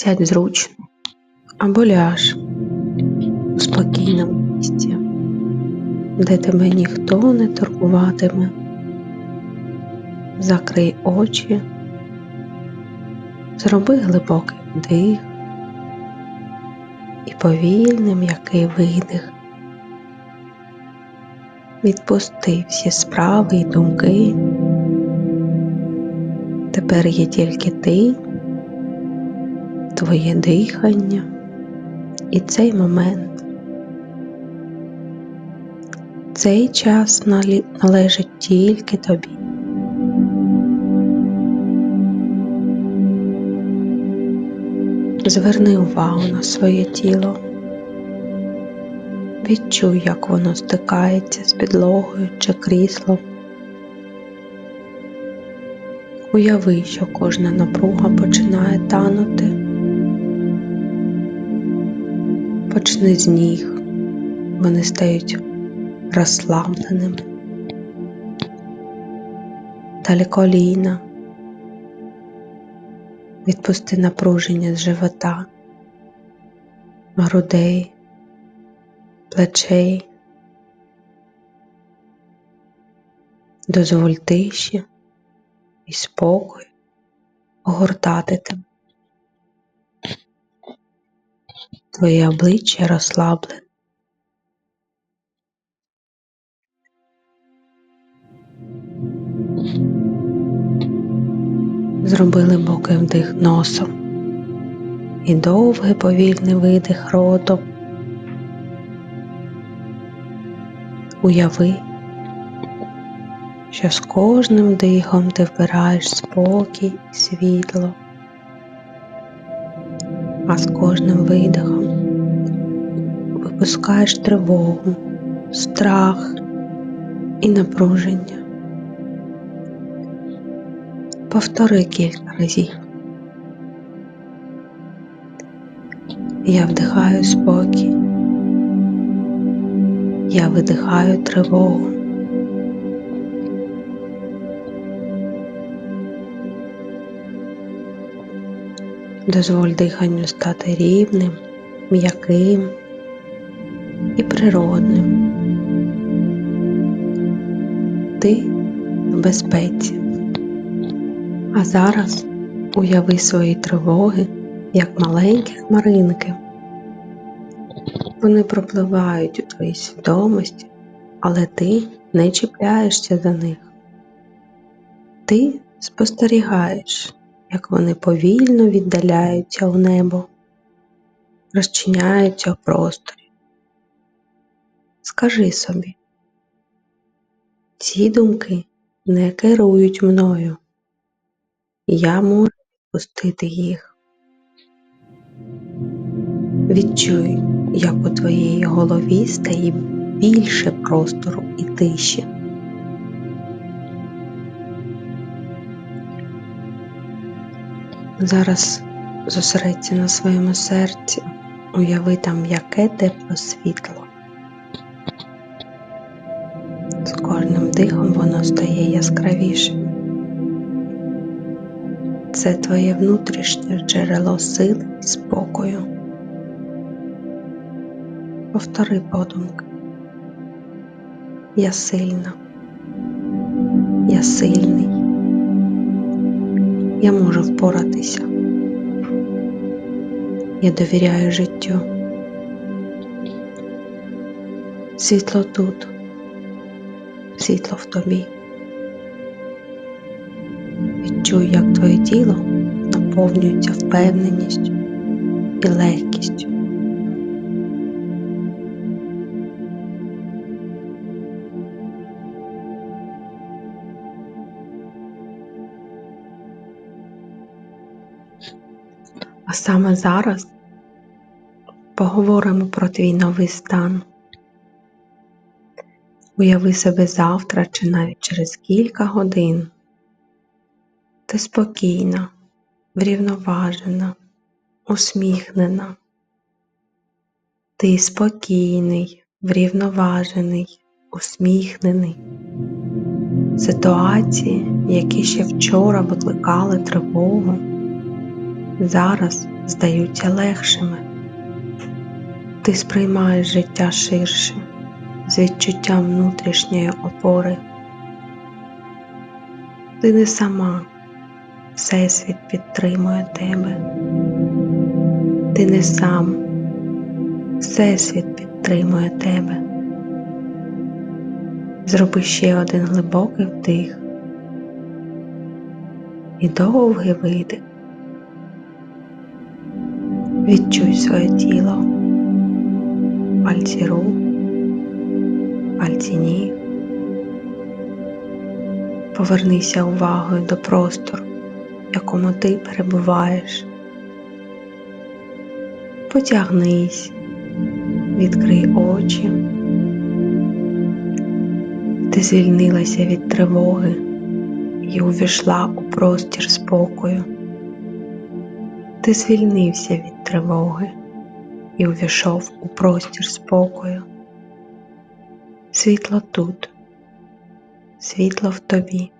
Сядь зручно або ляж у спокійному місці, де тебе ніхто не турбуватиме. Закрий очі, зроби глибокий вдих і повільний м'який видих. Відпусти всі справи і думки. Тепер є тільки ти, твоє дихання і цей момент. Цей час належить тільки тобі. Зверни увагу на своє тіло. Відчуй, як воно стикається з підлогою чи кріслом. Уяви, що кожна напруга починає танути. Почни з ніг, вони стають розслабленими. Далі коліна. Відпусти напруження з живота, грудей, плечей. Дозволь тиші і спокою огортати тебе. Твоє обличчя розслаблене. Зроби глибокий вдих носом і довгий повільний видих ротом. Уяви, що з кожним дихом ти вбираєш спокій і світло, а з кожним видихом випускаєш тривогу, страх і напруження. Повтори кілька разів. Я вдихаю спокій. Я видихаю тривогу. Дозволь диханню стати рівним, м'яким і природним. Ти в безпеці. А зараз уяви свої тривоги як маленькі хмаринки. Вони пропливають у твоїй свідомості, але ти не чіпляєшся за них. Ти спостерігаєш, як вони повільно віддаляються у небо, розчиняються в просторі. Скажи собі, ці думки не керують мною. Я можу відпустити їх. Відчуй, як у твоїй голові стає більше простору і тиші. Зараз зосередься на своєму серці, уяви там м'яке тепле світло. З кожним дихом воно стає яскравішим. Це твоє внутрішнє джерело сили і спокою. Повтори подумки. Я сильна. Я сильний. Я можу впоратися. Я довіряю життю. Світло тут, світло в тобі. Відчуй, як твоє тіло наповнюється впевненістю і легкістю. А саме зараз поговоримо про твій новий стан. Уяви себе завтра чи навіть через кілька годин. Ти спокійна, врівноважена, усміхнена. Ти спокійний, врівноважений, усміхнений. Ситуації, які ще вчора викликали тривогу, зараз здаються легшими. Ти сприймаєш життя ширше, з відчуттям внутрішньої опори. Ти не сама, Всесвіт підтримує тебе. Ти не сам, Всесвіт підтримує тебе. Зроби ще один глибокий вдих і довгий видих. Відчуй своє тіло, пальці рук, пальці ніг. Повернися увагою до простору, в якому ти перебуваєш. Потягнись, відкрий очі. Ти звільнилася від тривоги і увійшла у простір спокою. Ти звільнився від тривоги і увійшов у простір спокою. Світло тут, світло в тобі.